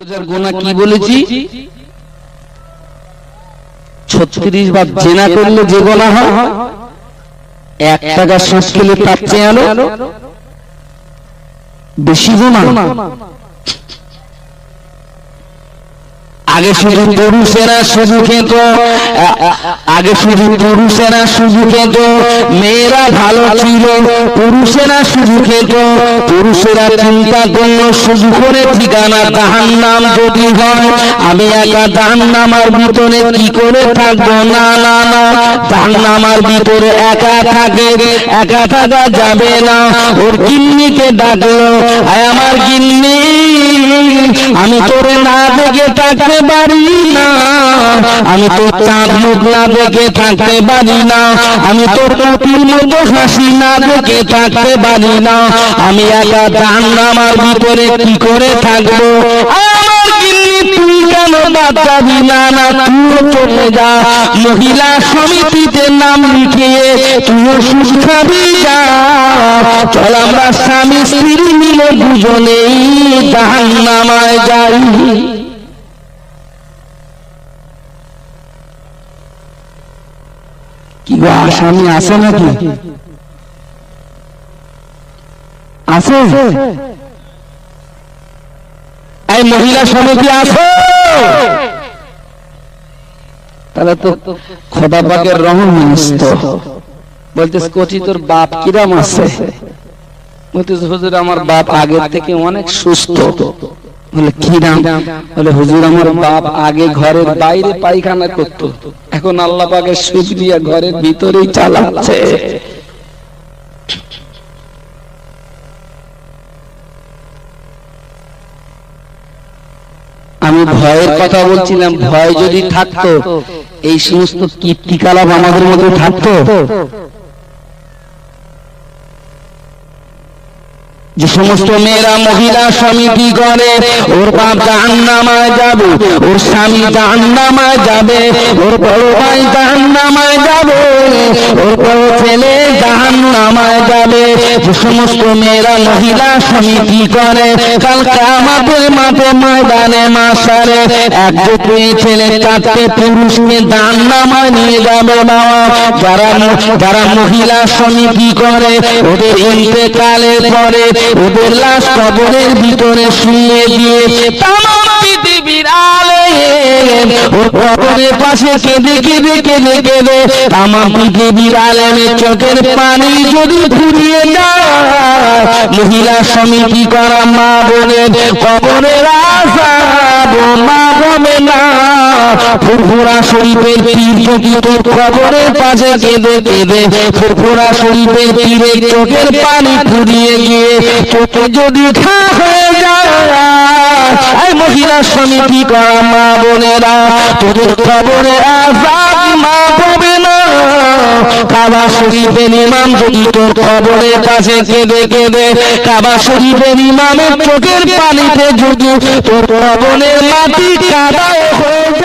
গোনা কি বলেছি? ছত্রিশ বার জেনা করলে যে গোনা হয় এক টাকা শ্বাস খেলে তার চেয়ে আলো বেশি গোনা। আগে শুধু পুরুষেরা শুধু খেত। আগে শুধু পুরুষেরা শুধু খেত। মেয়েরা ভালো ছিল পুরুষেরা শুধু খেত। পুরুষেরা চিন্তা করল শুধু করে ঠিকানা তাহার নাম যদি হয় আমি একা তাহার নামার ভিতরে কি করে থাকব? না না না তাহার নামার ভিতরে একা থাকে একা থাকা যাবে না। ওর গিন্নিকে ডাকলো আমার গিন্নি আমি তোর না দেখে থাকতে পারি না। আমি তোর চাঁদ মুখ না দেখে থাকতে পারি না। আমি তোর কপির মতো হাসি না দেখে থাকতে পারি না। আমি একা দান আমার ভিতরে কি করে থাকব? বাঁচাবি না না তুইও চলে যা। মহিলা সমিতিতে নাম লিখিয়ে তুইও সুখ খাবি চল আমরা স্বামী স্ত্রী মিলে দুজনেই জাহান নামায় যাই। কি আছে নাকি? আছে? মহিলা সমিতি আছে। তাহলে তো খোদা পাকের রহম বলতেছ, কোচি, তোর বাপ কিরাম আছে? বলতেছ, হুজুর, আমার বাপ আগের থেকে অনেক সুস্থ। বলে কি নাম বলে, হুজুর, আমার বাপ আগে ঘরের বাইরে পায়খানা করতো। এখন আল্লাহ পাকের শুকরিয়া ঘরের ভিতরেই চালাচ্ছে। আমি ভয়ের কথা বলছিলাম ভয় যদি থাকতো এই সমস্ত কীর্তিকালাপ আমাদের মধ্যে থাকতো? যে সমস্ত মেয়েরা মহিলা সমিতি করে ওর বাপ জাহান্নামায় যাবে ওর স্বামী জাহান্নামায় যাবে ওর বড় ভাই জাহান্নামায় যাবে ওর বড় ছেলে জাহান্নামায় যাবে। সমস্ত মেয়েরা মহিলা সমিতি করে? কালকে আমাদের মাঠে ময়দানে মাসারে এক দুই ছেলে চারটে পুরুষকে জাহান্নামায় নিয়ে যাবে বাবা। যারা যারা মহিলা সমিতি করে? ওদের ইন্তেকালের পরে ওদের লাশ কবরের ভিতরে শুয়ে দিয়ে তামাম পৃথিবীর আলে পাশে কেঁদে কেঁদে কেঁদে কেঁদে তামাম পৃথিবীর আলেমের চোখের পানি যদি ফুরিয়ে যায় মহিলা সমিতি করা মা বোনের কবরের ফুরফুরা শরীফের পীর যদি তোর কবরের পাশে কেঁদে কেঁদে ফুরফুরা শরীফের পীরের চোখের পানি ফুরিয়ে গিয়ে চোখে যদি খা হয়ে যায় এই মহিলা সমিতি করা মা বোনেরা? তোদের খবরে আজাদ মা পাবে না। কাবা শরীফের ইমাম যদি তোর খবরের কাছে কেঁদে কেঁদে, কাবা শরীফের ইমামের চোখের পানিতে যদি তোর খবরের মাটি কাদায় হয়ে